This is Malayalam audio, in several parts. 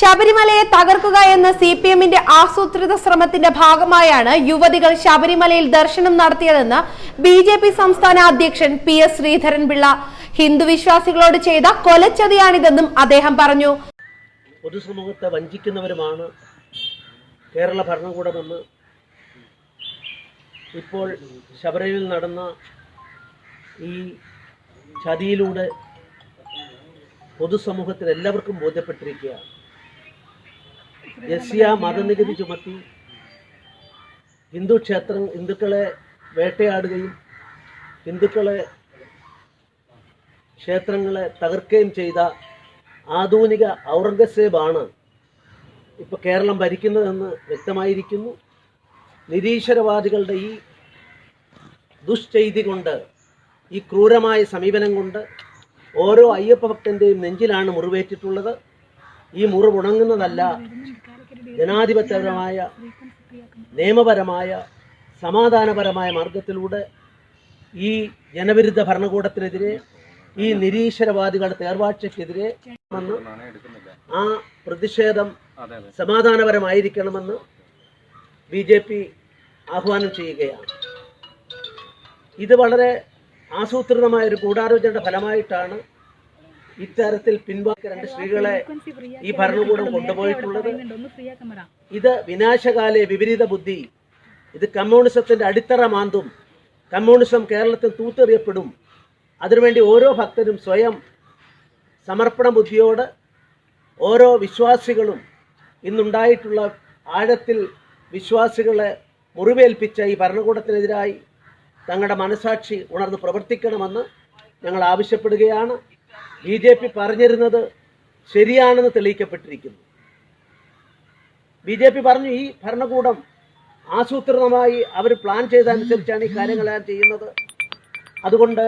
ശബരിമലയെ തകർക്കുക എന്ന സി പി എമ്മിന്റെ ആസൂത്രിത ശ്രമത്തിന്റെ ഭാഗമായാണ് യുവതികൾ ശബരിമലയിൽ ദർശനം നടത്തിയതെന്ന് ബി ജെ പി സംസ്ഥാന അധ്യക്ഷൻ പി എസ് ശ്രീധരൻപിള്ള ഹിന്ദു വിശ്വാസികളോട് ചെയ്ത കൊലച്ചതിയാണിതെന്നും അദ്ദേഹം പറഞ്ഞു. പൊതുസമൂഹത്തെ വഞ്ചിക്കുന്നവരുമാണ് കേരള ഭരണകൂടമെന്ന് ഇപ്പോൾ ശബരിമലയിൽ നടന്ന ഈ ചതിയിലൂടെ പൊതുസമൂഹത്തിൽ എല്ലാവർക്കും ബോധ്യപ്പെട്ടിരിക്കുകയാണ്. ജസ്യ മതനികുതി ചുമത്തി. ഹിന്ദു ക്ഷേത്രം ഹിന്ദുക്കളെ വേട്ടയാടുകയും ഹിന്ദുക്കളെ ക്ഷേത്രങ്ങളെ തകർക്കുകയും ചെയ്ത ആധുനിക ഔറംഗസേബാണ് ഇപ്പൊ കേരളം ഭരിക്കുന്നതെന്ന് വ്യക്തമായിരിക്കുന്നു. നിരീശ്വരവാദികളുടെ ഈ ദുശ്ചെയ്തി കൊണ്ട് ഈ ക്രൂരമായ സമീപനം കൊണ്ട് ഓരോ അയ്യപ്പ ഭക്തന്റെയും നെഞ്ചിലാണ് മുറിവേറ്റിട്ടുള്ളത്. ഈ മുറിവുണങ്ങുന്നതല്ല ജനാധിപത്യപരമായ നിയമപരമായ സമാധാനപരമായ മാർഗത്തിലൂടെ ഈ ജനവിരുദ്ധ ഭരണകൂടത്തിനെതിരെ ഈ നിരീശ്വരവാദികളുടെ തേർവാഴ്ചയ്ക്കെതിരെ ആ പ്രതിഷേധം സമാധാനപരമായിരിക്കണമെന്ന് ബി ജെ പി ആഹ്വാനം ചെയ്യുകയാണ്. ഇത് വളരെ ആസൂത്രിതമായ ഒരു ഗൂഢാലോചനയുടെ ഫലമായിട്ടാണ് ഇത്തരത്തിൽ പിൻവാക്ക രണ്ട് സ്ത്രീകളെ ഈ ഭരണകൂടം കൊണ്ടുപോയിട്ടുള്ളത് ഇത് വിനാശകാലെ വിപരീത ബുദ്ധി. ഇത് കമ്മ്യൂണിസത്തിന്റെ അടിത്തറ മാന്തും. കമ്മ്യൂണിസം കേരളത്തിൽ തൂത്തെറിയപ്പെടും. അതിനുവേണ്ടി ഓരോ ഭക്തരും സ്വയം സമർപ്പണ ബുദ്ധിയോട് ഓരോ വിശ്വാസികളും ഇന്നുണ്ടായിട്ടുള്ള ആഴത്തിൽ വിശ്വാസികളെ മുറിവേൽപ്പിച്ച ഈ ഭരണകൂടത്തിനെതിരായി തങ്ങളുടെ മനസാക്ഷി ഉണർന്ന് പ്രവർത്തിക്കണമെന്ന് ഞങ്ങൾ ആവശ്യപ്പെടുകയാണ്. ബി ജെ പി പറഞ്ഞിരുന്നത് ശരിയാണെന്ന് തെളിയിക്കപ്പെട്ടിരിക്കുന്നു. ബി ജെ പി പറഞ്ഞു ഈ ഭരണകൂടം ആസൂത്രിതമായി അവർ പ്ലാൻ ചെയ്തതനുസരിച്ചാണ് ഈ കാര്യങ്ങളെല്ലാം ചെയ്യുന്നത്. അതുകൊണ്ട്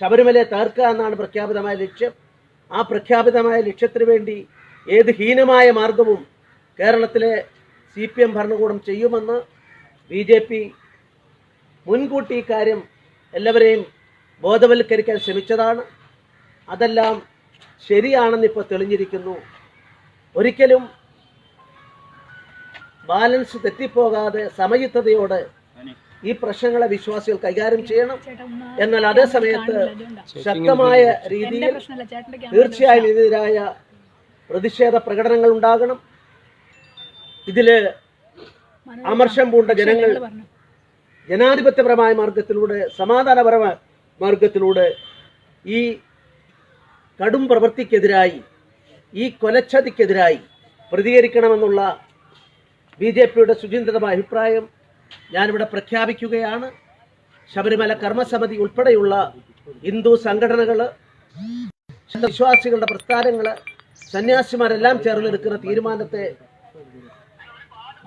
ശബരിമലയെ തകർക്കുക എന്നാണ് പ്രഖ്യാപിതമായ ലക്ഷ്യം. ആ പ്രഖ്യാപിതമായ ലക്ഷ്യത്തിന് വേണ്ടി ഏത് ഹീനമായ മാർഗവും കേരളത്തിലെ സി പി എം ഭരണകൂടം ചെയ്യുമെന്ന് ബി ജെ പി മുൻകൂട്ടി ഇക്കാര്യം കാര്യം എല്ലാവരെയും ബോധവൽക്കരിക്കാൻ ശ്രമിച്ചതാണ്. അതെല്ലാം ശരിയാണെന്ന് ഇപ്പോൾ തെളിഞ്ഞിരിക്കുന്നു. ഒരിക്കലും ബാലൻസ് തെറ്റിപ്പോകാതെ സമചിത്തതയോടെ ഈ പ്രശ്നങ്ങളെ വിശ്വാസികൾ കൈകാര്യം ചെയ്യണം. എന്നാൽ അതേ സമയത്ത് ശക്തമായ രീതിയിൽ തീർച്ചയായും ഇതിനെതിരായ പ്രതിഷേധ പ്രകടനങ്ങൾ ഉണ്ടാകണം. ഇതിൽ അമർഷം പൂണ്ട ജനങ്ങൾ ജനാധിപത്യപരമായ മാർഗത്തിലൂടെ സമാധാനപരമായ മാർഗത്തിലൂടെ ഈ കടും പ്രവൃത്തിക്കെതിരായി ഈ കൊലച്ചതിക്കെതിരായി പ്രതികരിക്കണമെന്നുള്ള ബി ജെ പിയുടെ സുചിന്തിതമായ അഭിപ്രായം ഞാനിവിടെ പ്രഖ്യാപിക്കുകയാണ്. ശബരിമല കർമ്മസമിതി ഉൾപ്പെടെയുള്ള ഹിന്ദു സംഘടനകൾ വിശ്വാസികളുടെ പ്രസ്ഥാനങ്ങൾ സന്യാസിമാരെല്ലാം ചേർന്നെടുക്കുന്ന തീരുമാനത്തെ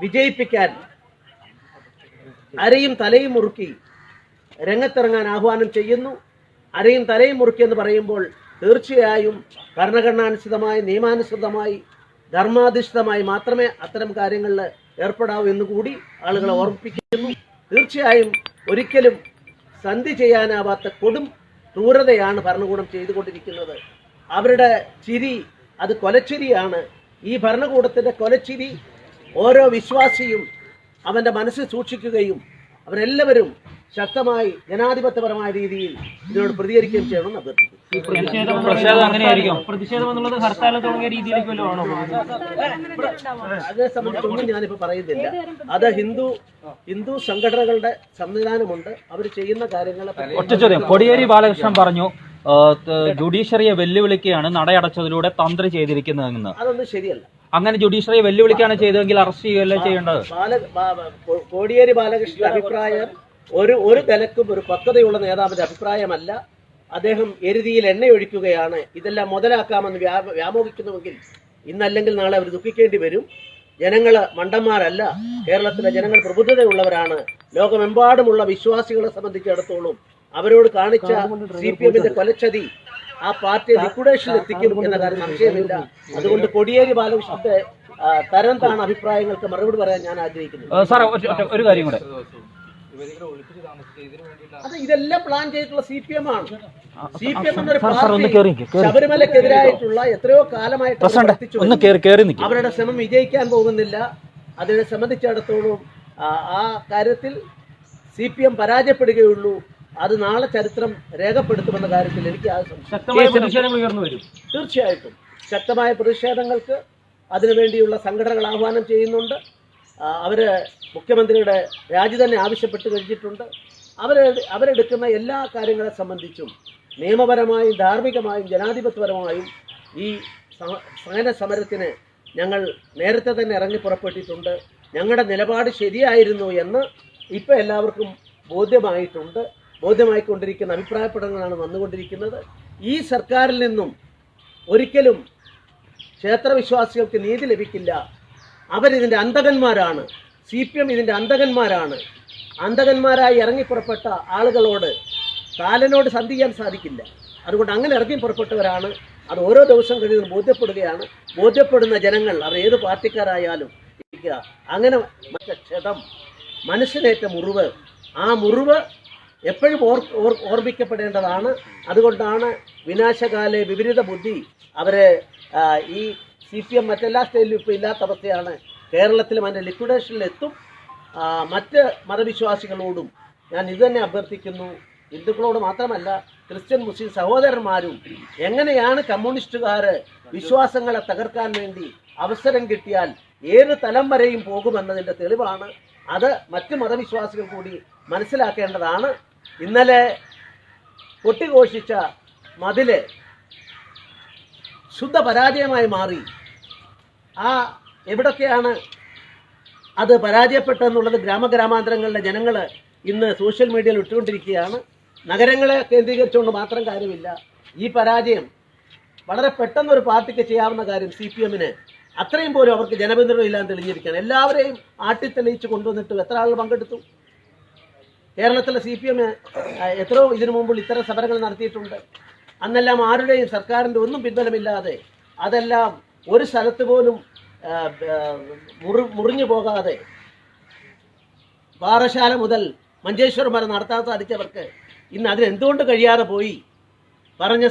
വിജയിപ്പിക്കാൻ അരയും തലയും മുറുക്കി രംഗത്തിറങ്ങാൻ ആഹ്വാനം ചെയ്യുന്നു. അരയും തലയും മുറുക്കി എന്ന് പറയുമ്പോൾ തീർച്ചയായും ഭരണഘടനാനുസൃതമായി നിയമാനുസൃതമായി ധർമാധിഷ്ഠിതമായി മാത്രമേ അത്തരം കാര്യങ്ങളിൽ ഏർപ്പെടാവൂ എന്ന് കൂടി ആളുകളെ ഓർമ്മിപ്പിക്കുന്നു. തീർച്ചയായും ഒരിക്കലും സന്ധി ചെയ്യാനാവാത്ത കൊടും ക്രൂരതയാണ് ഭരണകൂടം ചെയ്തുകൊണ്ടിരിക്കുന്നത്. അവരുടെ ചിരി അത് കൊലച്ചിരിയാണ്. ഈ ഭരണകൂടത്തിന്റെ കൊലച്ചിരി ഓരോ വിശ്വാസിയും അവന്റെ മനസ്സിൽ സൂക്ഷിക്കുകയും അവരെല്ലാവരും ശക്തമായി ജനാധിപത്യപരമായ രീതിയിൽ ഇതിനോട് പ്രതികരിക്കുകയും ചെയ്യണമെന്ന് അഭ്യർത്ഥിക്കുന്നു. പ്രതിഷേധം അങ്ങനെയായിരിക്കും. പ്രതിഷേധം എന്നുള്ളത് ഹർത്താൽ തുടങ്ങിയ രീതിയിലേക്ക് വല്ലതും ആണോ അതേ സംബന്ധിച്ചൊന്നും ഞാനിപ്പോൾ പറയുന്നില്ല. അത് ഹിന്ദു ഹിന്ദു സംഘടനകളുടെ സംവിധാനമുണ്ട്. അവർ ചെയ്യുന്ന കാര്യങ്ങളെ ഒറ്റ ചോദ്യം. കൊടിയേരി ബാലകൃഷ്ണൻ പറഞ്ഞു ജുഡീഷ്യറിയെ വെല്ലുവിളിക്കുകയാണ് നടയടച്ചതിലൂടെ തന്ത്രി ചെയ്തിരിക്കുന്നതെന്ന്. അതൊന്നും ശരിയല്ല. അങ്ങനെ ജുഡീഷ്യറിയെ വെല്ലുവിളിക്കുകയാണ് ചെയ്തതെങ്കിൽ അറസ്റ്റ് ചെയ്യുകയല്ലേ ചെയ്യേണ്ടത്? കോടിയേരി ബാലകൃഷ്ണന്റെ അഭിപ്രായം ഒരു ഒരു നിലക്കും ഒരു പക്വതയുള്ള നേതാവിന്റെ അഭിപ്രായമല്ല. അദ്ദേഹം എരുതിയിൽ എണ്ണയൊഴിക്കുകയാണ്. ഇതെല്ലാം മുതലാക്കാമെന്ന് വ്യാ വ്യാമോഹിക്കുന്നുവെങ്കിൽ ഇന്നല്ലെങ്കിൽ നാളെ അവർ ദുഃഖിക്കേണ്ടി വരും. ജനങ്ങൾ മണ്ടന്മാരല്ല. കേരളത്തിലെ ജനങ്ങൾ പ്രബുദ്ധതയുള്ളവരാണ്. ലോകമെമ്പാടുമുള്ള വിശ്വാസികളെ സംബന്ധിച്ചിടത്തോളം അവരോട് കാണിച്ച സി പി എമ്മിന്റെ കൊലച്ചതി ആ പാർട്ടിയെ ലിക്വിഡേഷനിൽ എത്തിക്കും എന്ന കാര്യം സംശയമില്ല. അതുകൊണ്ട് കൊടിയേരി ബാലകൃഷ്ണന്റെ തരം താണ അഭിപ്രായങ്ങൾക്ക് മറുപടി പറയാൻ ഞാൻ ആഗ്രഹിക്കുന്നു. സാർ ഒരു കാര്യം കൂടെ. അത് ഇതെല്ലാം പ്ലാൻ ചെയ്തിട്ടുള്ള സി പി എം ആണ്. സി പി എം എന്നൊരു സാർ, സാർ, ഒന്ന് പാർട്ടി. ശബരിമലക്കെതിരായിട്ടുള്ള എത്രയോ കാലമായിട്ട് അത് ഒന്ന് കേറി കേറി നിൽക്കും അവരുടെ ശ്രമം വിജയിക്കാൻ പോകുന്നില്ല. അതിനെ സംബന്ധിച്ചിടത്തോളം ആ, കാര്യത്തിൽ സി പി എം പരാജയപ്പെടുകയുള്ളൂ. അത് നാളെ ചരിത്രം രേഖപ്പെടുത്തുമെന്ന കാര്യത്തിൽ എനിക്ക് ആ ശക്തമായ പ്രതിഷേധങ്ങൾ ഉയർന്നു വരും. തീർച്ചയായിട്ടും. ശക്തമായ പ്രതിഷേധങ്ങൾക്ക് അതിനുവേണ്ടിയുള്ള സംഘടനകൾ ആഹ്വാനം ചെയ്യുന്നുണ്ട്. ആ, അവർ മുഖ്യമന്ത്രിയുടെ രാജി തന്നെ ആവശ്യപ്പെട്ട് കഴിഞ്ഞിട്ടുണ്ട്. അവർ അവരെടുക്കുന്ന എല്ലാ കാര്യങ്ങളെ സംബന്ധിച്ചും നിയമപരമായും ധാർമ്മികമായും ജനാധിപത്യപരമായും ഈ സഹ- സഹന സമരത്തിന് ഞങ്ങൾ നേരത്തെ തന്നെ ഇറങ്ങി പുറപ്പെട്ടിട്ടുണ്ട്. ഞങ്ങളുടെ നിലപാട് ശരിയായിരുന്നു എന്ന് ഇപ്പോൾ എല്ലാവർക്കും ബോധ്യമായിട്ടുണ്ട്. ബോധ്യമായിക്കൊണ്ടിരിക്കുന്ന അഭിപ്രായ പഠനങ്ങളാണ് വന്നുകൊണ്ടിരിക്കുന്നത്. ഈ സർക്കാരിൽ നിന്നും ഒരിക്കലും ക്ഷേത്രവിശ്വാസികൾക്ക് നീതി ലഭിക്കില്ല. അവരിതിന്റെ അന്തകന്മാരാണ് സി പി എം ഇതിന്റെ അന്തകന്മാരാണ് അന്തകന്മാരായി ഇറങ്ങിപ്പുറപ്പെട്ട ആളുകളോട് കാലനോട് സന്ധി ചെയ്യാൻ സാധിക്കില്ല. അതുകൊണ്ട് അങ്ങനെ ഇറങ്ങി പുറപ്പെട്ടവരാണ് അത് ഓരോ ദിവസം കഴിയുന്ന ബോധ്യപ്പെടുകയാണ്. ബോധ്യപ്പെടുന്ന ജനങ്ങൾ അവർ ഏത് പാർട്ടിക്കാരായാലും. അങ്ങനെ ക്ഷതം മനസ്സിനേറ്റ മുറിവ് ആ മുറിവ് എപ്പോഴും ഓർ ഓർമ്മിക്കപ്പെടേണ്ടതാണ്. അതുകൊണ്ടാണ് വിനാശകാലെ വിപരീത ബുദ്ധി അവരെ ഈ സി പി എം മറ്റെല്ലാ സ്റ്റേറ്റിലും ഇപ്പോൾ ഇല്ലാത്ത അവസ്ഥയാണ്. കേരളത്തിലും അതിന്റെ ലിക്വിഡേഷനിലെത്തും മറ്റ് മതവിശ്വാസികളോടും ഞാൻ ഇത് തന്നെ അഭ്യർത്ഥിക്കുന്നു. ഹിന്ദുക്കളോട് മാത്രമല്ല ക്രിസ്ത്യൻ മുസ്ലിം സഹോദരന്മാരും എങ്ങനെയാണ് കമ്മ്യൂണിസ്റ്റുകാർ വിശ്വാസങ്ങളെ തകർക്കാൻ വേണ്ടി അവസരം കിട്ടിയാൽ ഏത് തലം വരെയും പോകുമെന്നതിന്റെ തെളിവാണ്. അത് മറ്റ് മതവിശ്വാസികൾ കൂടി മനസ്സിലാക്കേണ്ടതാണ്. ഇന്നലെ കൊട്ടിഘോഷിച്ച മതിൽ ശുദ്ധ പരാജയമായി മാറി. ആ എവിടൊക്കെയാണ് അത് പരാജയപ്പെട്ടെന്നുള്ളത് ഗ്രാമഗ്രാമാന്തരങ്ങളിലെ ജനങ്ങൾ ഇന്ന് സോഷ്യൽ മീഡിയയിൽ ഇട്ടുകൊണ്ടിരിക്കുകയാണ്. നഗരങ്ങളെ കേന്ദ്രീകരിച്ചുകൊണ്ട് മാത്രം കാര്യമില്ല. ഈ പരാജയം വളരെ പെട്ടെന്ന് ഒരു പാർട്ടിക്ക് ചെയ്യാവുന്ന കാര്യം സി പി എമ്മിന് അത്രയും പോലും അവർക്ക് ജനപിന്തുണ ഇല്ലാന്ന് തെളിഞ്ഞിരിക്കുകയാണ്. എല്ലാവരെയും ആട്ടിത്തെളിയിച്ച് കൊണ്ടുവന്നിട്ട് എത്ര ആളുകൾ പങ്കെടുത്തു? കേരളത്തിലെ സി പി എം എത്രയോ ഇതിനു മുമ്പ് ഇത്തരം സമരങ്ങൾ നടത്തിയിട്ടുണ്ട്. അന്നെല്ലാം ആരുടെയും സർക്കാരിന്റെ ഒന്നും പിൻബലമില്ലാതെ അതെല്ലാം ഒരു സ്ഥലത്ത് പോലും മുറി മുറിഞ്ഞു പോകാതെ പാറശാല മുതൽ മഞ്ചേശ്വരം വരെ നടത്താൻ സാധിച്ചവർക്ക് ഇന്ന് അതിനെന്തുകൊണ്ട് കഴിയാതെ പോയി? പറഞ്ഞ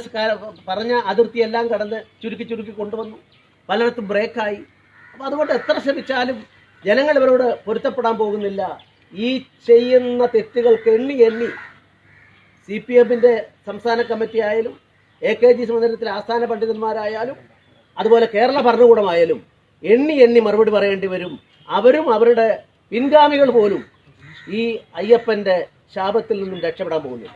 പറഞ്ഞ അതിർത്തിയെല്ലാം കടന്ന് ചുരുക്കി ചുരുക്കി കൊണ്ടുവന്നു. പലയിടത്തും ബ്രേക്കായി. അപ്പം അതുകൊണ്ട് എത്ര ശ്രമിച്ചാലും ജനങ്ങൾ ഇവരോട് പൊരുത്തപ്പെടാൻ പോകുന്നില്ല. ഈ ചെയ്യുന്ന തെറ്റുകൾക്ക് എണ്ണി എണ്ണി സി പി എമ്മിന്റെ സംസ്ഥാന കമ്മിറ്റി ആയാലും എ കെ ജി സമുദ്രത്തിലെ ആസ്ഥാന പണ്ഡിതന്മാരായാലും അതുപോലെ കേരള ഭരണകൂടമായാലും എണ്ണി എണ്ണി മറുപടി പറയേണ്ടി വരും. അവരും അവരുടെ പിൻഗാമികൾ പോലും ഈ അയ്യപ്പന്റെ ശാപത്തിൽ നിന്നും രക്ഷപ്പെടാൻ പോകുന്നില്ല.